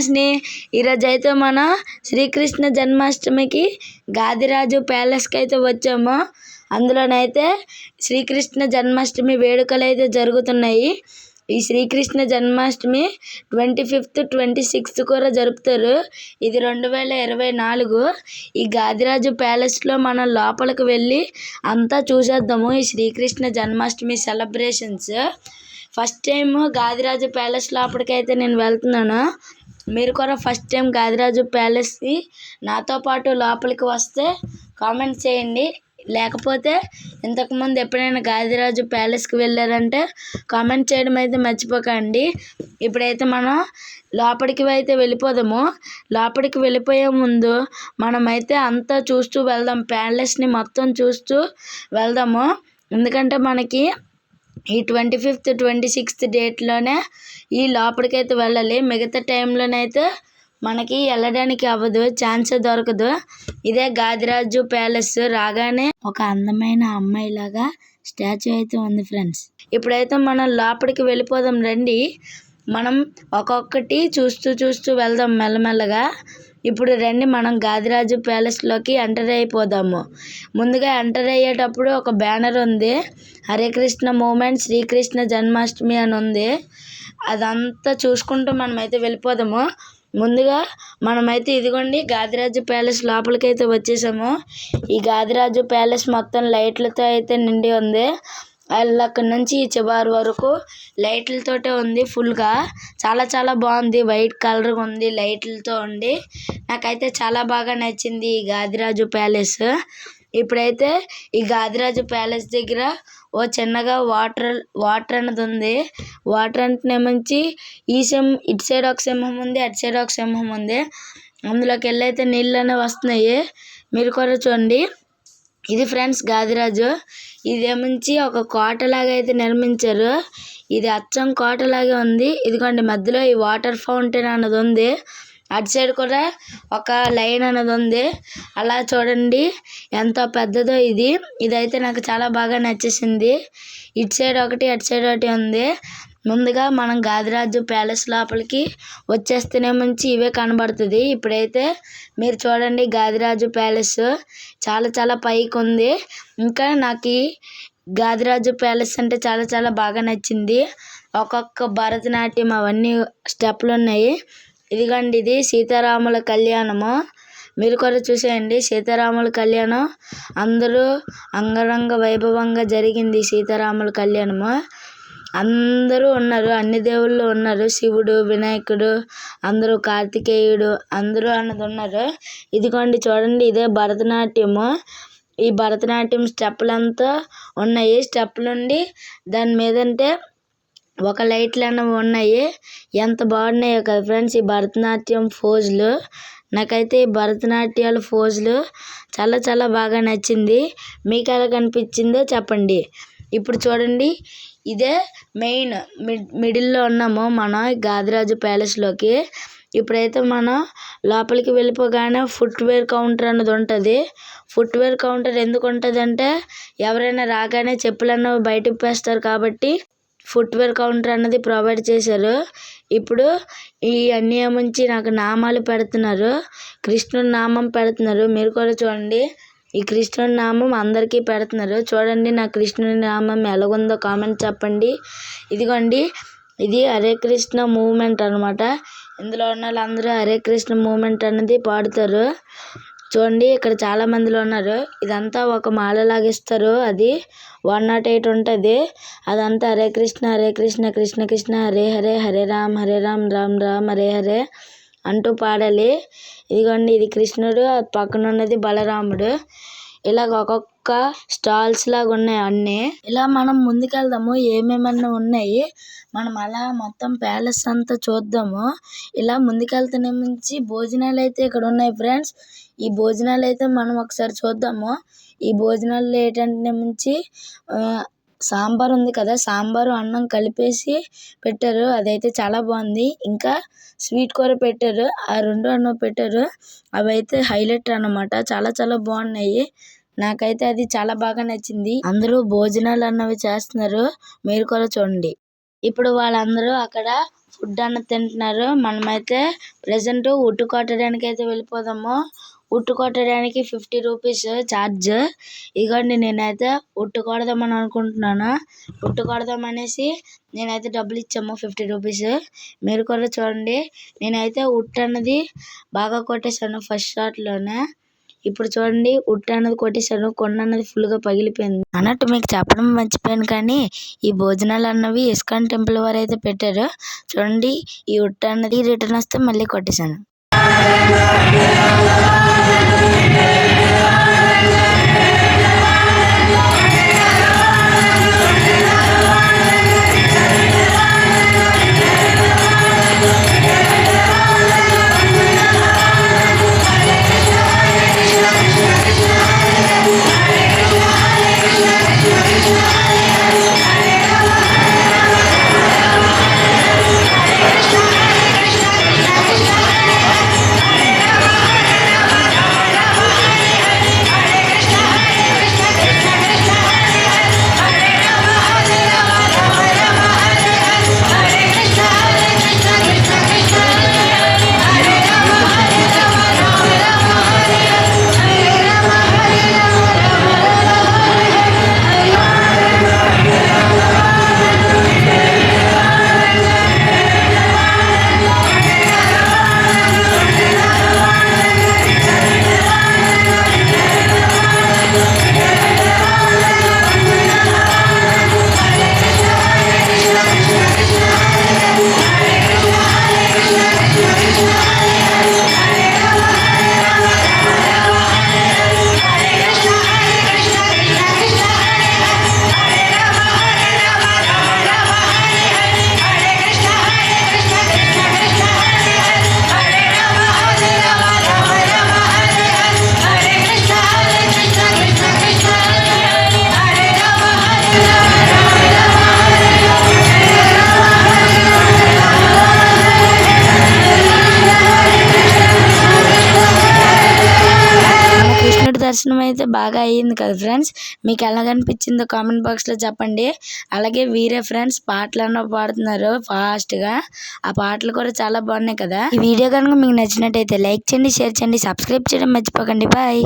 ఫ్రెండ్స్ని ఈరోజు అయితే మనం శ్రీకృష్ణ జన్మాష్టమికి గాదిరాజు ప్యాలెస్కి అయితే వచ్చాము. అందులోనైతే శ్రీకృష్ణ జన్మాష్టమి వేడుకలు అయితే జరుగుతున్నాయి. ఈ Srikrishna Janmashtami twenty fifth twenty sixth కూడా జరుపుతారు. ఇది రెండు వేల ఇరవై నాలుగు. ఈ గాదిరాజు ప్యాలెస్లో మనం లోపలికి వెళ్ళి అంతా చూసేద్దాము. ఈ Srikrishna Janmashtami celebrations. First time Gadiraju palace లోపలికైతే నేను వెళ్తున్నాను. మీరు కూడా ఫస్ట్ టైం గాదిరాజు ప్యాలెస్కి నాతో పాటు లోపలికి వస్తే కామెంట్ చేయండి. లేకపోతే ఇంతకుముందు ఎప్పుడైనా గాదిరాజు ప్యాలెస్కి వెళ్ళారంటే కామెంట్ చేయడం అయితే మర్చిపోకండి. ఇప్పుడైతే మనం లోపలికి అయితే వెళ్ళిపోదాము. లోపలికి వెళ్ళిపోయే ముందు మనమైతే అంతా చూస్తూ వెళ్దాం. ప్యాలెస్ని మొత్తం చూస్తూ వెళ్దాము. ఎందుకంటే మనకి ఈ ట్వంటీ ఫిఫ్త్ ట్వంటీ సిక్స్త్ డేట్లోనే ఈ లోపలికైతే వెళ్ళాలి. మిగతా టైంలోనైతే మనకి వెళ్ళడానికి అవ్వదు ఛాన్సే దొరకదు. ఇదే గాదిరాజు ప్యాలెస్ రాగానే ఒక అందమైన అమ్మాయిలాగా స్టాచ్యూ అయితే ఉంది ఫ్రెండ్స్. ఇప్పుడైతే మనం లోపలికి వెళ్ళిపోదాం రండి. మనం ఒక్కొక్కటి చూస్తూ చూస్తూ వెళ్దాం మెల్లమెల్లగా. ఇప్పుడు రండి మనం గాదిరాజు ప్యాలెస్లోకి ఎంటర్ అయిపోదాము. ముందుగా ఎంటర్ అయ్యేటప్పుడు ఒక బ్యానర్ ఉంది. హరే కృష్ణ మూమెంట్ శ్రీకృష్ణ జన్మాష్టమి అని ఉంది. అదంతా చూసుకుంటూ మనమైతే వెళ్ళిపోదాము. ముందుగా మనమైతే ఇదిగోండి గాదిరాజు ప్యాలెస్ లోపలికైతే వచ్చేసాము. ఈ గాదిరాజు ప్యాలెస్ మొత్తం లైట్లతో అయితే నిండి ఉంది. వాళ్ళు అక్కడి నుంచి చివరి వరకు లైట్లతోటే ఉంది ఫుల్గా. చాలా చాలా బాగుంది. వైట్ కలర్గా ఉంది లైట్లతో ఉండి. నాకైతే చాలా బాగా నచ్చింది ఈ గాదిరాజు ప్యాలెస్. ఇప్పుడైతే ఈ గాదిరాజు ప్యాలెస్ దగ్గర ఓ చిన్నగా వాటర్ వాటర్ అనేది ఉంది. వాటర్ అంటేనేమంచి ఈ సింహం ఇటు సైడ్ ఒక సింహం ఉంది అటు సైడ్ ఒక సింహం ఉంది. అందులోకి వెళ్ళి అయితే నీళ్ళు అనేవి వస్తున్నాయి. మీరు కూడా చూడండి. ఇది ఫ్రెండ్స్ గాదిరాజు. ఇదేమించి ఒక కోట లాగా అయితే నిర్మించారు. ఇది అచ్చం కోట లాగే ఉంది. ఇదిగోండి మధ్యలో ఈ వాటర్ ఫౌంటైన్ అన్నది ఉంది. అటు సైడ్ కూడా ఒక లైన్ అనేది ఉంది. అలా చూడండి ఎంత పెద్దదో ఇది. ఇదైతే నాకు చాలా బాగా నచ్చేసింది. ఇటు సైడ్ ఒకటి అటు సైడ్ ఒకటి ఉంది. ముందుగా మనం గాదిరాజు ప్యాలెస్ లోపలికి వచ్చేస్తేనే మంచి ఇవే కనబడుతుంది. ఇప్పుడైతే మీరు చూడండి గాదిరాజు ప్యాలెస్. చాలా చాలా పైకి ఉంది. ఇంకా నాకు ఈ గాదిరాజు ప్యాలెస్ అంటే చాలా చాలా బాగా నచ్చింది. ఒక్కొక్క భరతనాట్యం అవన్నీ స్టెప్లు ఉన్నాయి. ఇదిగోండి ఇది సీతారాముల కళ్యాణము. మీరు కూడా చూసేయండి సీతారాముల కళ్యాణం. అందరూ అంగరంగ వైభవంగా జరిగింది సీతారాముల కళ్యాణము. అందరూ ఉన్నారు. అన్ని దేవుళ్ళు ఉన్నారు. శివుడు వినాయకుడు అందరూ కార్తికేయుడు అందరూ అన్నది ఉన్నారు. ఇదిగోండి చూడండి ఇదే భరతనాట్యము. ఈ భరతనాట్యం స్టెప్పులంతా ఉన్నాయి. స్టెప్పులు ఉండి దాని మీదంటే ఒక లైట్లు అనేవి ఉన్నాయి. ఎంత బాగున్నాయో కదా ఫ్రెండ్స్ ఈ భరతనాట్యం ఫోజులు. నాకైతే ఈ భరతనాట్యాల ఫోజులు చాలా చాలా బాగా నచ్చింది. మీకు ఎలా కనిపించిందో చెప్పండి. ఇప్పుడు చూడండి ఇదే మెయిన్ మిడ్ మిడిల్లో ఉన్నాము మన గాదిరాజు ప్యాలెస్లోకి. ఇప్పుడైతే మనం లోపలికి వెళ్ళిపోగానే ఫుట్వేర్ కౌంటర్ అన్నది ఉంటుంది. ఫుట్వేర్ కౌంటర్ ఎందుకు ఉంటుంది అంటే ఎవరైనా రాగానే చెప్పులను బయటకు వేస్తారు కాబట్టి ఫుట్వేర్ కౌంటర్ అన్నది ప్రొవైడ్ చేశారు. ఇప్పుడు ఈ అన్ని నుంచి నాకు నామాలు పెడుతున్నారు. కృష్ణుడి నామం పెడుతున్నారు. మీరు కూడా చూడండి. ఈ కృష్ణుడి నామం అందరికీ పెడుతున్నారు. చూడండి నా కృష్ణుడి నామం ఎలాగుందో కామెంట్ చెప్పండి. ఇదిగోండి ఇది హరే కృష్ణ మూమెంట్ అనమాట ఇందులో ఉన్న వాళ్ళందరూ హరే కృష్ణ మూమెంట్ అనేది పాడుతారు. చూడండి ఇక్కడ చాలా మందిలో ఉన్నారు. ఇదంతా ఒక మాల ఇస్తారు. అది వన్ నాట్ ఎయిట్ ఉంటుంది. అదంతా హరే కృష్ణ హరే కృష్ణ కృష్ణ కృష్ణ హరే హరే హరే రామ్ హరే రామ్ రామ్ రామ్ హరే హరే. అంటూ పాడాలి. ఇదిగోండి ఇది కృష్ణుడు పక్కన ఉన్నది బలరాముడు. ఇలాగ ఒక్కొక్క స్టాల్స్ లాగా ఉన్నాయి అన్నీ. ఇలా మనం ముందుకెళ్దాము ఏమేమన్నా ఉన్నాయి. మనం అలా మొత్తం ప్యాలెస్ అంతా చూద్దాము. ఇలా ముందుకెళ్తూనే మించి భోజనాలు అయితే ఇక్కడ ఉన్నాయి ఫ్రెండ్స్. ఈ భోజనాలు అయితే మనం ఒకసారి చూద్దాము. ఈ భోజనాలు ఏంటంటే మించి సాంబార్ ఉంది కదా సాంబారు అన్నం కలిపేసి పెట్టారు. అదైతే చాలా బాగుంది. ఇంకా స్వీట్ కూర పెట్టారు. ఆ రెండు అన్నం పెట్టారు. అవి అయితే హైలైట్ అన్నమాట. చాలా చాలా బాగున్నాయి. నాకైతే అది చాలా బాగా నచ్చింది. అందరూ భోజనాలు అన్నవి చేస్తున్నారు. మీరు కూడా చూడండి. ఇప్పుడు వాళ్ళందరూ అక్కడ ఫుడ్ అన్నది తింటున్నారు. మనమైతే ప్రెసెంట్ ఉట్టు కొట్టడానికి అయితే వెళ్ళిపోదాము. ఉట్టు కొట్టడానికి ఫిఫ్టీ రూపీస్ ఛార్జ్. ఇదిగోండి నేనైతే ఉట్టు కొడదామని అనుకుంటున్నాను. ఉట్టు కొడదాం అనేసి నేనైతే డబ్బులు ఇచ్చాము ఫిఫ్టీ రూపీస్. మీరు కూడా చూడండి నేనైతే ఉట్టు అన్నది బాగా కొట్టేశాను ఫస్ట్ షాట్లోనే. ఇప్పుడు చూడండి ఉట్టు అన్నది కొట్టేశాను కొండ అన్నది ఫుల్గా పగిలిపోయింది. అన్నట్టు మీకు చెప్పడం మర్చిపోయాను కానీ ఈ భోజనాలు అన్నవి ఇస్కాన్ టెంపుల్ వారు అయితే పెట్టారు. చూడండి ఈ ఉట్టు అన్నది రిటర్న్ వస్తే మళ్ళీ కొట్టేశాను. దర్శనం అయితే బాగా అయ్యింది కదా ఫ్రెండ్స్? మీకు ఎలా కనిపించిందో కామెంట్ బాక్స్లో చెప్పండి. అలాగే వీరే ఫ్రెండ్స్ పాటలు అన్న పాడుతున్నారు ఫాస్ట్గా. ఆ పాటలు కూడా చాలా బాగున్నాయి కదా. ఈ వీడియో కనుక మీకు నచ్చినట్టయితే లైక్ చేయండి షేర్ చేయండి సబ్స్క్రైబ్ చేయడం మర్చిపోకండి. బాయ్.